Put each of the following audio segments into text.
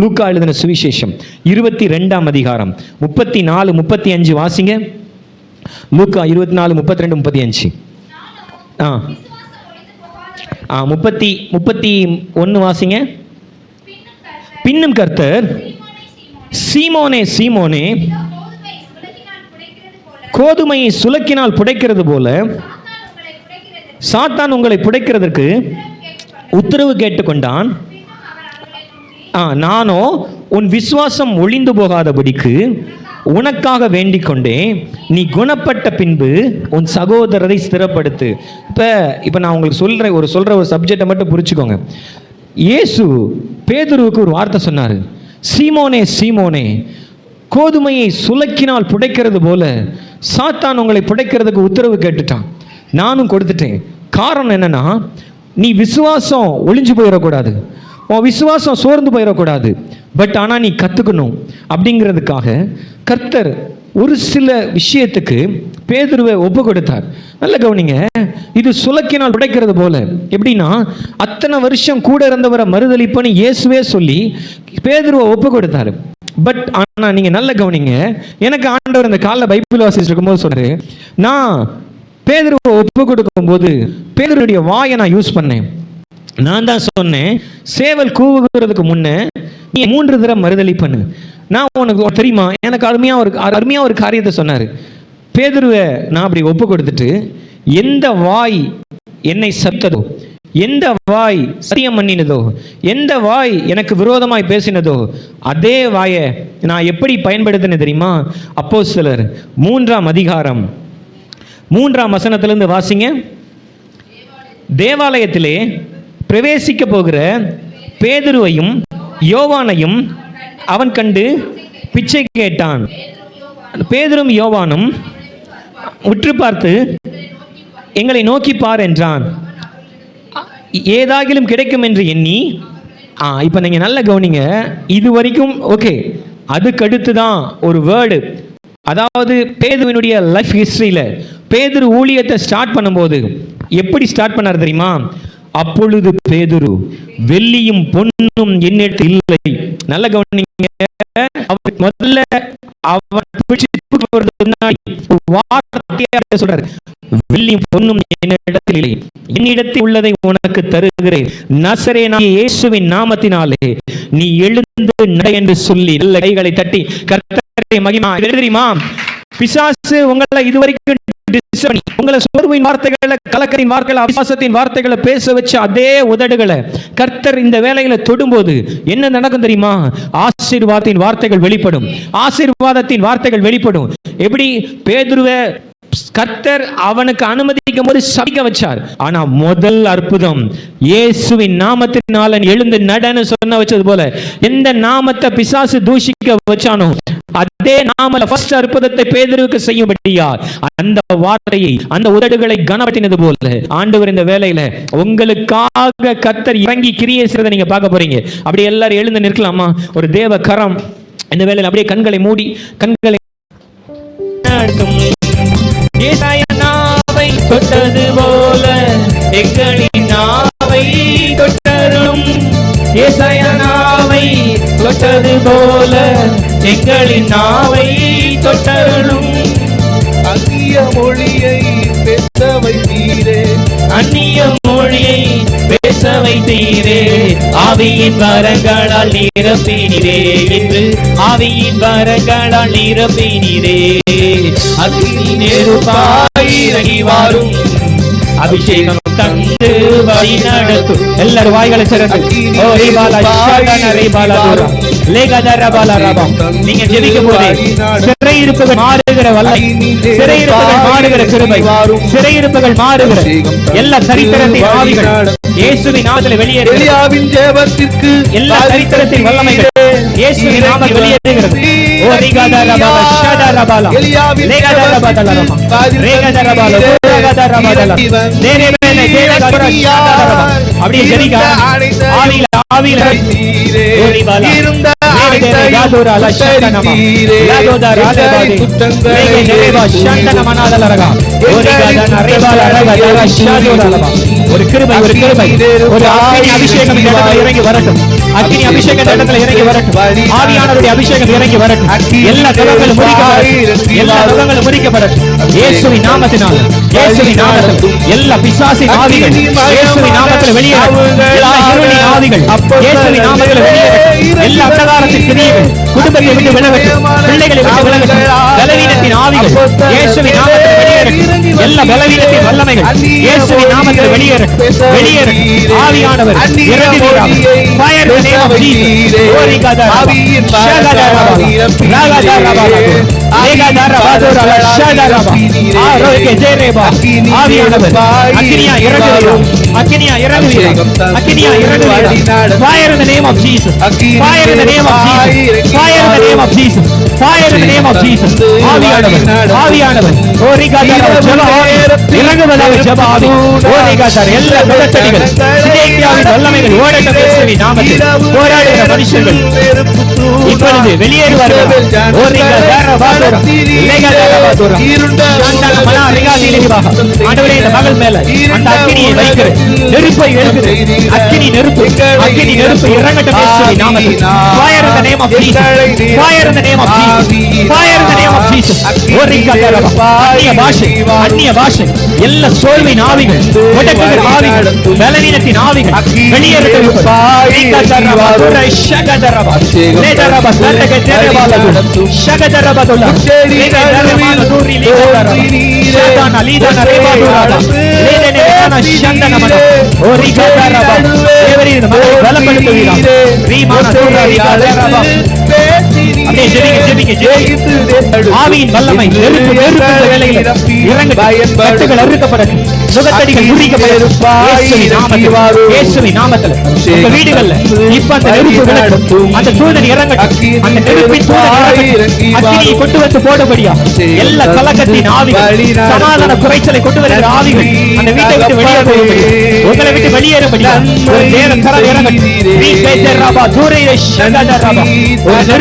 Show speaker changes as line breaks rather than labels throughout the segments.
லூக்கா எழுதின சுவிசேஷம் இருபத்தி ரெண்டாம் அதிகாரம் முப்பத்தி நாலு முப்பத்தி அஞ்சு வாசிங்க லூக்கா இருபத்தி நாலு முப்பத்தி ரெண்டு முப்பத்தி அஞ்சு ஆ முப்பத்தி முப்பத்தி ஒன்று வாசிங்க பின்னும் கர்த்தர் சீமோனே சீமோனே கோதுமையை சுலக்கினால் புடைக்கிறது போல சாத்தான் உங்களை புடைக்கிறதுக்கு உத்தரவு கேட்டுக்கொண்டான் நானோ உன் விசுவாசம் ஒளிந்து போகாதபடிக்கு உனக்காக வேண்டிக் கொண்டேன் நீ குணப்பட்ட பின்பு உன் சகோதரரை ஸ்திரப்படுத்து இப்போ இப்போ நான் உங்களுக்கு சொல்கிற ஒரு சொல்கிற ஒரு சப்ஜெக்டை மட்டும் புரிச்சுக்கோங்க இயேசு பேதுருவுக்கு ஒரு வார்த்தை சொன்னார் சீமோனே சீமோனே கோதுமையை சுலக்கினால் புடைக்கிறது போல சாத்தான் உங்களை புடைக்கிறதுக்கு உத்தரவு கேட்டுட்டான் நானும் கொடுத்துட்டேன் காரணம் என்னன்னா நீ விசுவாசம் ஒளிஞ்சு போயிடக்கூடாது உன் விசுவாசம் சோர்ந்து போயிடக்கூடாது பட் ஆனால் நீ கற்றுக்கணும் அப்படிங்கிறதுக்காக கர்த்தர் ஒரு சில விஷயத்துக்கு பேதுருவை ஒப்பு கொடுத்தார் நல்ல கவனிங்க இது சுலக்கினால் உடைக்கிறது போல எப்படின்னா அத்தனை வருஷம் கூட இருந்தவரை மறுதளிப்புன்னு இயேசுவே சொல்லி பேதுருவை ஒப்பு கொடுத்தாரு பட் ஆனால் நீங்கள் நல்ல கவனிங்க எனக்கு ஆண்டவர் அந்த காலில் பைபிள் வாசிச்சு இருக்கும்போது சொன்னார் நான் பேதுருவை ஒப்பு கொடுக்கும் போது பேதருடைய வாயை நான் யூஸ் பண்ணேன் நான் தான் சொன்னேன் சேவல் கூவுகிறதுக்கு முன்னே நீ மூன்று தடவை மறுதளி பண்ணு நான் உனக்கு தெரியுமா எனக்கு அருமையாக ஒரு அருமையாக ஒரு காரியத்தை சொன்னார் பேதுருவை நான் அப்படி ஒப்பு கொடுத்துட்டு எந்த வாய் என்னை சத்ததோ எந்த வாய் சத்தியம் பண்ணினதோ எந்த வாய் எனக்கு விரோதமாய் பேசினதோ அதே வாயை நான் எப்படி பயன்படுத்தினேன் தெரியுமா அப்போ சிலர் மூன்றாம் அதிகாரம் மூன்றாம் வசனத்திலிருந்து வாசிங்க தேவாலயத்திலே பிரவேசிக்க போகிற பேதுருவையும் யோவானையும் அவன் கண்டு பிச்சை கேட்டான் பேதரும் யோவானும் உற்று பார்த்து எங்களை நோக்கி பார் என்றான் ஏதாகிலும் கிடைக்கும் என்று எண்ணி ஆ இப்போ நீங்கள் நல்ல கவனிங்க இது வரைக்கும் ஓகே அதுக்கடுத்து தான் ஒரு வேர்டு அதாவது பேதுவினுடைய லைஃப் ஹிஸ்ட்ரியில் பேதுரு ஊழியத்தை ஸ்டார்ட் பண்ணும்போது எப்படி ஸ்டார்ட் பண்ணார் தெரியுமா அப்பொழுது பேதுரு வெள்ளியும் பொன்னும் என்னிடத்தில் இல்லை நல்ல கவனிங்க அவர் முதல்ல சொல்றாரு வெள்ளியும் பொன்னும் என்னிடத்தில் என்னிடத்தில் உள்ளதை உனக்கு தருகிறேன் இயேசுவின் நாமத்தினாலே நீ எழுந்து நடை என்று சொல்லி நல்ல கைகளை தட்டி கர்த்தரை மகிமா தெரியுமா பிசாசு உங்களை இதுவரைக்கும் உங்களை சோர்வின் வார்த்தைகளை கலக்கரின் வார்த்தைகளை அவிசுவாசத்தின் வார்த்தைகளை பேச வச்ச அதே உதடுகளை கர்த்தர் இந்த வேலையில தொடும்போது என்ன நடக்கும் தெரியுமா ஆசீர்வாதத்தின் வார்த்தைகள் வெளிப்படும் ஆசீர்வாதத்தின் வார்த்தைகள் வெளிப்படும் எப்படி பேதுருவ கர்த்தர் அவனுக்கு அனுமதிக்கும் போது சபிக்க வச்சார் ஆனா முதல் அற்புதம் இயேசுவின் நாமத்தினால எழுந்து நடன சொன்ன வச்சது போல எந்த நாமத்தை பிசாசு தூஷிக்க வச்சானோ அதே நாமல ஃபர்ஸ்ட் அற்புதத்தை பேதருக்கு செய்யும்படியா அந்த வார்த்தையை அந்த உதடுகளை கனப்பட்டினது போல ஆண்டவர் இந்த வேலையில உங்களுக்காக கத்தர் இறங்கி கிரியை செய்யறதை நீங்க பார்க்க போறீங்க அப்படி எல்லாரும் எழுந்து நிற்கலாமா ஒரு தேவ கரம் இந்த வேலையில அப்படியே கண்களை மூடி கண்களை
தொட்டது போல எங்களின் நாவை ஏசாயனா தொட்டது போல எங்களின் நாவை தொட்டருளும் அந்நிய மொழியை பேச வைத்தீரே அந்நிய மொழியை பேச வைத்தீரே ஆவியின் வரங்களால் நிரப்பினீரே என்று ஆவியின் வரங்களால் நிரப்பினீரே அக்னி நெருப்பாய் இறங்கி வாரும் அபிஷேகம் தந்து வழி நடத்து எல்லாரும் வாய்களை சிறந்து ஓரி பாலா நீங்க போதே சிறையிருப்புகள் மாறுகிற மாறுகிற சிறுமை மாறுகிற எல்லா சரித்திரத்தின் ஆவிகள் இயேசுவின் ஆதல வெளியேற எல்லா சரித்திரத்தின் வல்லமைகள் ஒரு கிருபை ஒரு கிருபை ஒரு அபிஷேகம் இறங்கி வரட்டும் அக்னி அபிஷேக இடத்துல இறங்கி வரட்டும் ஆவியானவருடைய அபிஷேகம் இறங்கி வரட்டும் எல்லா கதங்களும் முறிக்கப்படட்டும் எல்லா கதங்களும் முறிக்கப்படட்டும் இயேசுவி நாமத்தினால இயேசுவி நாமத்தில் எல்லா பிசாசின் ஆவிகள் இயேசுவி நாமத்தில் வெளியே எல்லா இருளின் ஆவிகள் இயேசுவி நாமத்தில் வெளியே எல்லா அந்தகாரத்தின் கிரியைகள் குடும்பத்தை விட்டு விலகட்டும் பிள்ளைகளை விட்டு விலகட்டும் பலவீனத்தின் ஆவிகள் இயேசுவி நாமத்தில் எல்லா பலவீனத்தின் வல்லமைகள் இயேசுவின் நாமத்தில் வெளியேற வெளியேற ஆவியானவர் இறங்கி போறார் fire the name of Jesus ஓரி கதா ஆவியின் ராகா ராகா ஏகா தாரா வாதோரா ஷாதா ராபா ஆரோக்கிய ஜெயரேபா ஆவியானவர் அக்கினியா இறங்குகிறார் அக்கினியா இறங்குவீராக அக்கினியா இறங்குவீராக fire in the name of Jesus fire in the name of Jesus fire in the name of Jesus fire in the name of Jesus ஆவியானவர் ஆவியானவர் ஓ ரிகா ஜெப இறங்குவதாக வெளியேறுவார்கள் நெருப்பு அக்கினி நெருப்பு நேம் ஆஃப் பாஷை எல்லா சோல்வின் ஆவிகள் ஒட்டக்குகள் ஆவிகள் பலவீனத்தின் ஆவிகள் வெளியேறட்டும் பலப்படுத்துகிறார் ஜெபிங்க எல்லா கலக்கத்தின் ஆவிகள் சமாதான குறைச்சலை கொண்டு வருகிற ஆவிகள் அந்த வீட்டை விட்டு உங்களை விட்டு வெளியேறும்படியா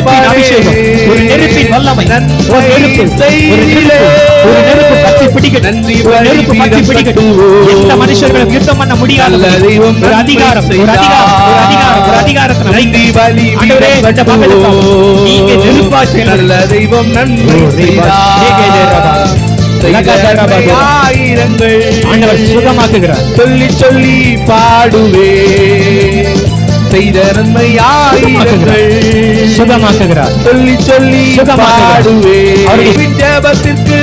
நெருப்பின் அபிஷேகம் ஒரு நெருப்பின் வல்லமை ஒரு நெருப்பு ஒரு நெருப்பு ஒரு நெருப்பு ஒரு நெருப்பு பிடிக்கட்டும் எந்த மனுஷர்களும் யுத்தம் பண்ண முடியாத ஒரு அதிகாரம் ஒரு அதிகாரம் ஒரு அதிகாரம் ஒரு அதிகாரத்தை நீங்க நல்ல தெய்வம் நன்றி ஆயிரங்கள் சுகமாக்குகிறார் சொல்லி சொல்லி பாடுவே செய்த நன்மை ஆயிரங்கள் சுகமாக்குகிறார் சொல்லி சொல்லி பாடுவே ஜபத்திற்கு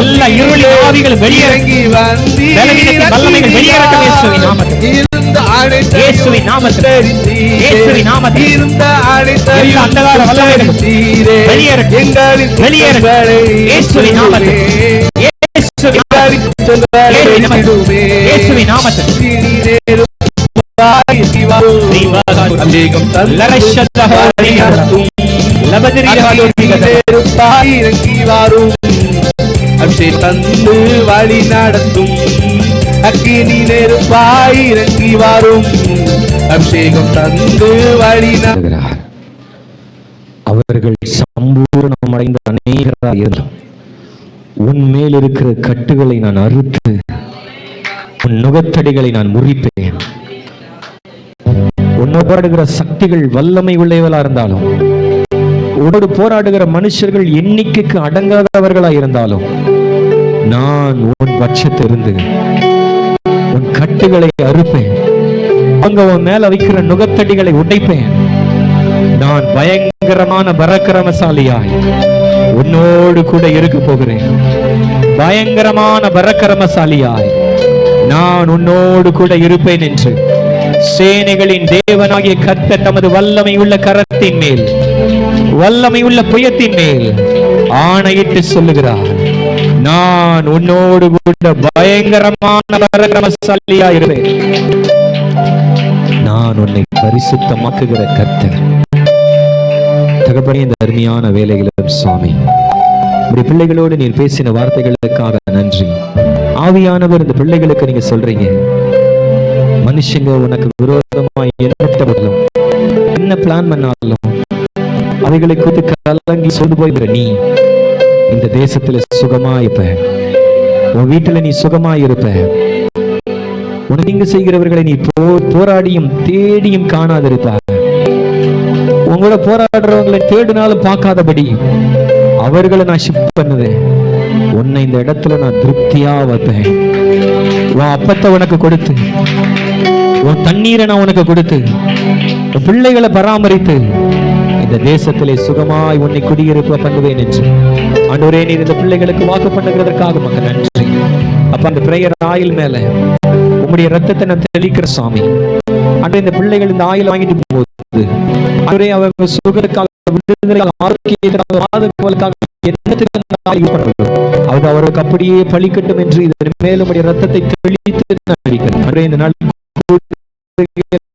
எல்லா இருளி ஆவிகள் வெளியிறங்கி வந்து இருந்த அனைத்து நாமத்தில் இருந்த அனைத்து வல்லவீரே எங்களின் வெளியேறங்களை நாமத்தில் நாமத்தில் வழி நடத்தும் அக்கினி நெருப்பாய் இறங்கி வாரும் அபிஷேகம் தந்து வழி அவர்கள் சம்பூர்ணம் அடைந்த அநேகராக இருந்தோம் உன் மேல் இருக்கிற கட்டுகளை நான் அறுத்து உன் நுகத்தடிகளை நான் முறிப்பேன் உன்னை போராடுகிற சக்திகள் வல்லமை உள்ளவர்களா இருந்தாலும் உடனே போராடுகிற மனுஷர்கள் எண்ணிக்கைக்கு அடங்காதவர்களா இருந்தாலும் நான் உன் பட்சத்திலிருந்து உன் கட்டுகளை அறுப்பேன் அங்க உன் மேல வைக்கிற நுகத்தடிகளை உடைப்பேன் நான் பயங்கரமான பரக்கிரமசாலியாய் உன்னோடு கூட இருக்க போகிறேன் பயங்கரமான பரக்கிரமசாலியாய் நான் உன்னோடு கூட இருப்பேன் என்று சேனைகளின் தேவனாகிய கத்த தமது வல்லமை உள்ள கரத்தின் மேல் வல்லமை உள்ள புயத்தின் மேல் ஆணையிட்டு சொல்லுகிறார் நான் உன்னோடு கூட பயங்கரமான பரகிரமசாலியா இருப்பேன் நான் உன்னை பரிசுத்தமாக்குகிற கத்த தகப்பனே இந்த அருமையான வேலைகளும் சுவாமி இப்படி பிள்ளைகளோடு நீர் பேசின வார்த்தைகளுக்காக நன்றி ஆவியானவர் இந்த பிள்ளைகளுக்கு நீங்க சொல்றீங்க மனுஷங்க உனக்கு விரோதமா எண்ணப்படலும் என்ன பிளான் பண்ணாலும் அவைகளை குறித்து கலங்கி சொல்லு போயிடுற நீ இந்த தேசத்துல சுகமா இருப்ப உன் வீட்டுல நீ சுகமா இருப்ப உனக்கு செய்கிறவர்களை நீ போ போராடியும் தேடியும் காணாதிருப்பார் உங்களோட போராடுறவங்களை தேடினாலும் பார்க்காதபடி அவர்களை நான் ஷிஃப்ட் பண்ணுவேன் உன்னை இந்த இடத்துல நான் திருப்தியா வைப்பேன் உன் அப்பத்தை உனக்கு கொடுத்து உன் தண்ணீரை நான் உனக்கு கொடுத்து உன் பிள்ளைகளை பராமரித்து இந்த தேசத்திலே சுகமாய் உன்னை குடியிருப்ப பண்ணுவேன் என்று அன்றுரே நீர் இந்த பிள்ளைகளுக்கு வாக்கு பண்ணுகிறதற்காக மக்கள் நன்றி அப்ப அந்த பிரேயர் ஆயில் மேல உங்களுடைய ரத்தத்தை நான் தெளிக்கிற சாமி அன்று இந்த பிள்ளைகள் இந்த ஆயில் வாங்கிட்டு போகும்போது அன்றே அவங்க சுகருக்காக விடுதலைக்காக ஆரோக்கியத்திற்காக மாதத்துக்காக என்னத்துக்கு அவருக்கு அப்படியே பழிக்கட்டும் என்று இதன் மேலும் ரத்தத்தை தெளித்து இந்த நாள்